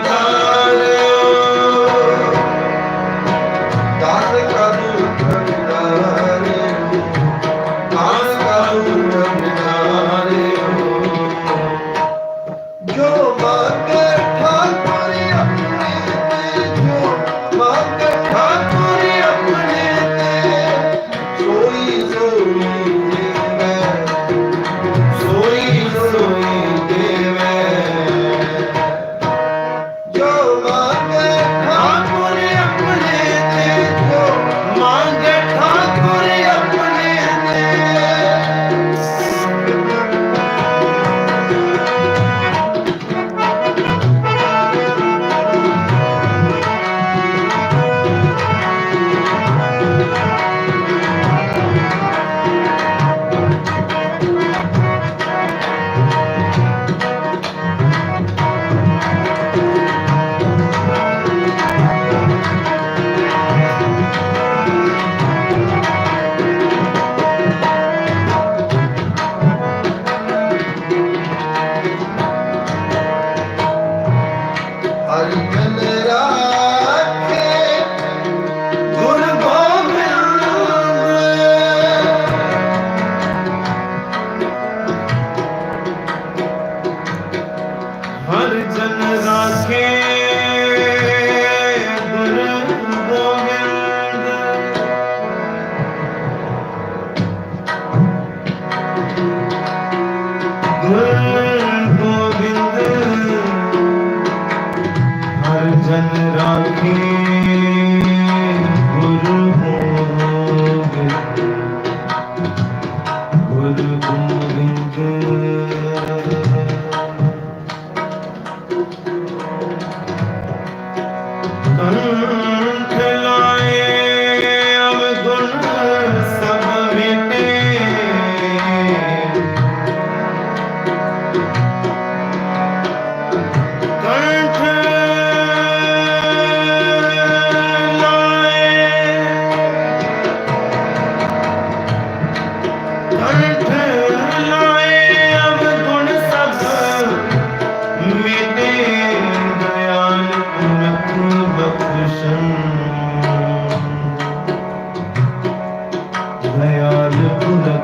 দাও भजन राखे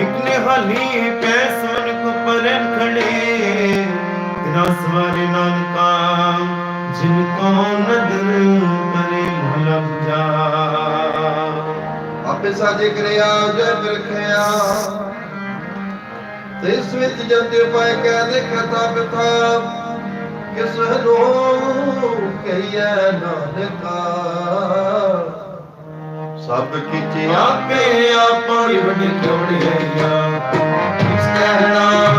ਇਤਨੇ ਹਾਲੀ ਪੈਸਨ ਕੋ ਪਰਨ ਖੜੇ। ਤੇਰਾ ਸਵਾਰ ਨਾਨਕਾ, ਜਿਨ ਕੋ ਨਦਰ ਕਰੇ ਭਲਾ ਜਾ। ਆਪੇ ਸਾਜੇ ਕਰਿਆ, ਜੈ ਬਿਰਖਿਆ ਤਿਸ ਵਿੱਚ ਜੰਤੇ ਪਾਇ ਕਹਿ ਦੇ ਕਥਾ ਬਿਥਾ। ਕਿਸ ਨੂੰ ਕਹੀਐ ਨਾਨਕਾ? ਸਭ ਕਿਛ ਆਪੇ ਆਪਣੀ ਵਡਿਆਈਆ ਇਸ ਕਹਿਣਾ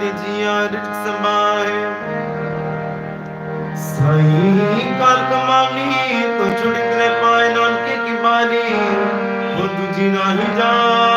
ਦੇ ਜੀਆਂ ਰਿਤ ਸਮਾਏ ਸਹੀ ਕਾਲ ਕਮਾਨੀ, ਤੋ ਜੁੜਿਤ ਨੇ ਪਾਏ ਨਾਨਕੇ ਕੀ ਬਾਣੀ ਉਹ ਦੂਜੀ ਨਹੀਂ ਜਾਏ